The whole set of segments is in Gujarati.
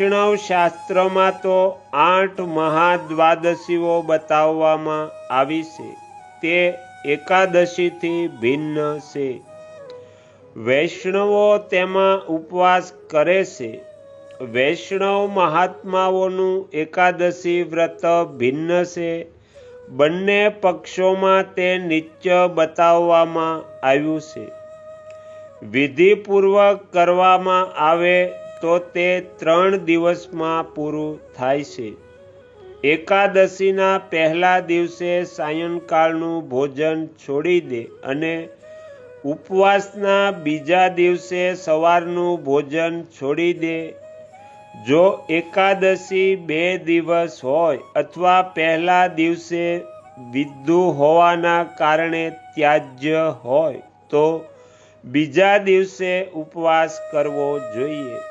વૈષ્ણવ શાસ્ત્રમાં તો આઠ મહાદ્વાદશીઓ બતાવવામાં આવી છે. તે એકાદશીથી ભિન્ન છે. વૈષ્ણવો તેમાં ઉપવાસ કરે છે. વૈષ્ણવ મહાત્માઓનું એકાદશી વ્રત ભિન્ન છે. બંને પક્ષોમાં તે નિત્ય બતાવવામાં આવ્યું છે. વિધિપૂર્વક કરવામાં આવે તો તે ત્રણ દિવસમાં પૂરું થાય છે. એકાદશીના પહેલા દિવસે સાયંકાળનું ભોજન છોડી દે અને ઉપવાસના બીજા દિવસે સવારનું ભોજન છોડી દે. જો એકાદશી બે દિવસ હોય અથવા પહેલા દિવસે વિદ્ધુ હોવાના કારણે ત્યાજ્ય હોય તો બીજા દિવસે ઉપવાસ કરવો જોઈએ.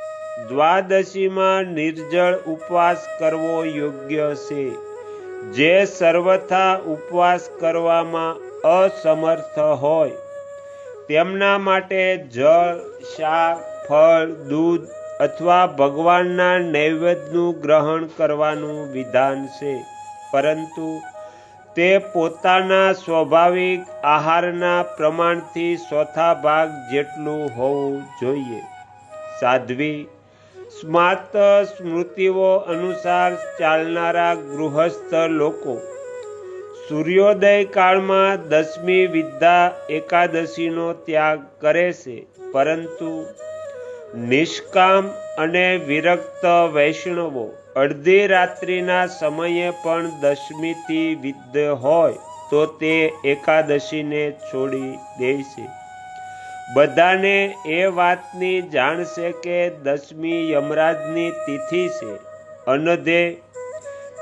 દ્વાદશીમાં નિર્જળ ઉપવાસ કરવો યોગ્ય છે, જે સર્વથા ઉપવાસ કરવામાં અસમર્થ હોય. તેમના માટે જળ, શાક, ફળ, દૂધ અથવા ભગવાનના નૈવેદ્યનું ગ્રહણ કરવાનું વિધાન છે. પરંતુ તે પોતાના સ્વાભાવિક આહારના પ્રમાણથી ચોથા ભાગ જેટલું હોવું જોઈએ. સાધ્વી સ્માર્ત સ્મૃતિઓ અનુસાર ચાલનારા ગૃહસ્થ લોકો. સૂર્યોદય કાળમાં દસમી વિદ્યા એકાદશીનો ત્યાગ કરે છે, પરંતુ નિષ્કામ અને વિરક્ત વૈષ્ણવો અડધી રાત્રિના સમયે પણ દશમીથી વિદ્ય હોય તો તે એકાદશીને છોડી દે છે. બધાને એ વાતની જાણ છે કે દસમી યમરાજની તિથિ છે. અનધે,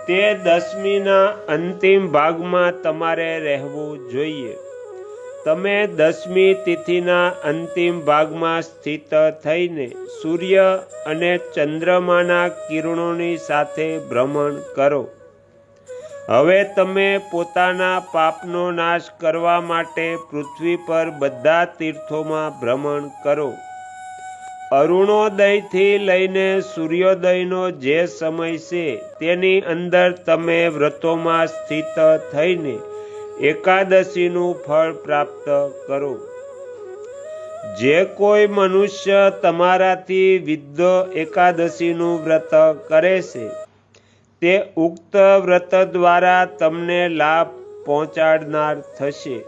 તે દસમીના અંતિમ ભાગમાં તમારે રહેવું જોઈએ. તમે દસમી તિથિના અંતિમ ભાગમાં સ્થિત થઈને સૂર્ય અને ચંદ્રમાના કિરણોની સાથે ભ્રમણ કરો. હવે તમે પોતાના પાપનો નાશ કરવા માટે પૃથ્વી પર બધા તીર્થોમાં ભ્રમણ કરો. અરુણોદયથી લઈને સૂર્યોદયનો જે સમય છે, તેની અંદર તમે વ્રતોમાં સ્થિત થઈને એકાદશીનું ફળ પ્રાપ્ત કરો. જે કોઈ મનુષ્ય તમારાથી વિદ્ધ એકાદશીનું વ્રત કરે છે તે ઉક્ત વ્રત દ્વારા તમને લાભ પહોંચાડનાર થશે.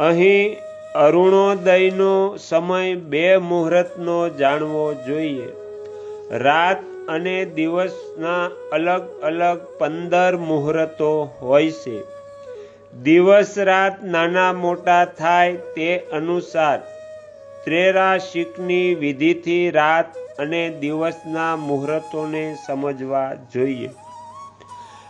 અહીં અરુણોદયનો સમય બે મુહૂર્તનો જાણવો જોઈએ. રાત અને દિવસના અલગ અલગ પંદર મુહૂર્તો હોય છે. દિવસ રાત નાના મોટા થાય તે અનુસાર ત્રેરાશિકની વિધિથી રાત અને દિવસના મુહૂર્તોને સમજવા જોઈએ.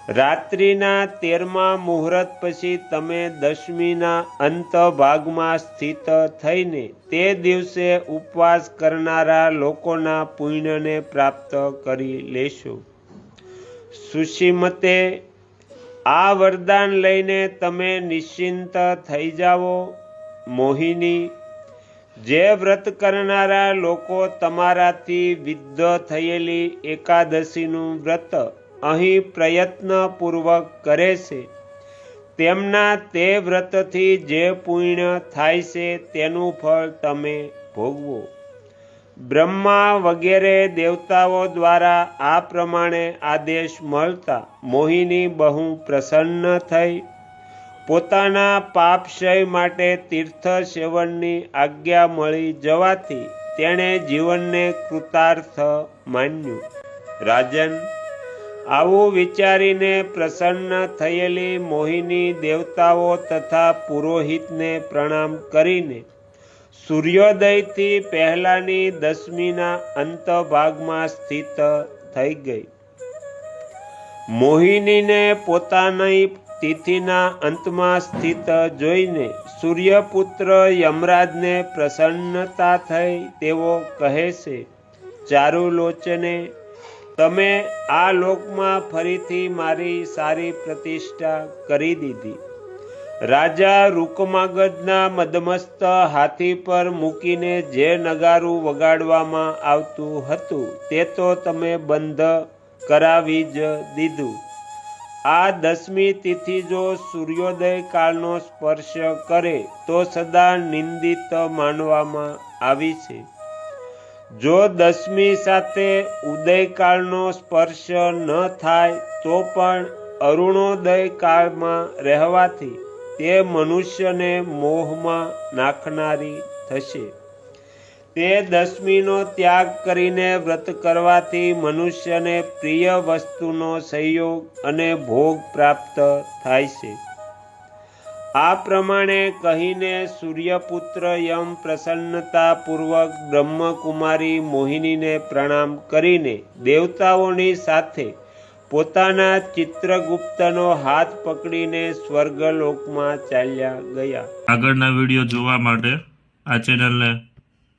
રાત્રિના તેરમા મુહૂર્ત પછી તમે દશમીના અંત ભાગમાં સ્થિત થઈને તે દિવસે ઉપવાસ કરનારા લોકોના પુણ્યને પ્રાપ્ત કરી લેશો. સુશીમતે આ વરદાન લઈને તમે નિશ્ચિંત થઈ જાઓ. મોહિની જે વ્રત કરનારા લોકો તમારાથી વિદ્ધ થયેલી એકાદશીનું વ્રત અહીં પ્રયત્નપૂર્વક કરે છે. તેમના તે વ્રતથી જે પુણ્ય થાય છે તેનું ફળ તમે ભોગવો. બ્રહ્મા વગેરે દેવતાઓ દ્વારા આ પ્રમાણે આદેશ મળતા મોહિની બહુ પ્રસન્ન થઈ. પોતાના પાપશય માટે તીર્થ સેવનની આજ્ઞા મળી જવાથી તેણે જીવનને કૃતાર્થ માન્યું. રાજન, આવું વિચારીને પ્રસન્ન થયેલી મોહિની દેવતાઓ તથા પુરોહિતને પ્રણામ કરીને સૂર્યોદયથી પહેલાની દસમીના અંત ભાગમાં સ્થિત થઈ ગઈ. મોહિનીને પોતાની તિથિના અંતમાં સ્થિત જોઈને સૂર્યપુત્ર યમરાજને પ્રસન્નતા થઈ તેવો કહે છે, ચારુલોચને, તમે આ લોકમાં ફરીથી મારી સારી પ્રતિષ્ઠા કરી દીધી. રાજા રૂકમાગજના મદમસ્ત હાથી પર મૂકીને જે નગારું વગાડવામાં આવતું હતું તે તો તમે બંધ કરાવી જ દીધું. આ દસમી તિથિ જો સૂર્યોદય કાળનો સ્પર્શ કરે, તો સદા નિંદિત માનવામાં આવી છે. જો દસમી સાથે ઉદયકાળનો સ્પર્શ ન થાય, તો પણ અરુણોદય કાળમાં રહેવાથી તે મનુષ્યને મોહમાં નાખનારી થશે. તે દસમીનો ત્યાગ કરીને વ્રત કરવાથી મનુષ્યને પ્રિય વસ્તુનો સંયોગ અને ભોગ પ્રાપ્ત થાય છે. આ પ્રમાણે કહીને સૂર્યપુત્ર યમ પ્રસન્નતાપૂર્વક બ્રહ્મકુમારી મોહિનીને પ્રણામ કરીને દેવતાઓની સાથે પોતાના ચિત્રગુપ્તનો હાથ પકડીને સ્વર્ગલોકમાં ચાલ્યા ગયા. આગળના વીડિયો જોવા માટે આ ચેનલને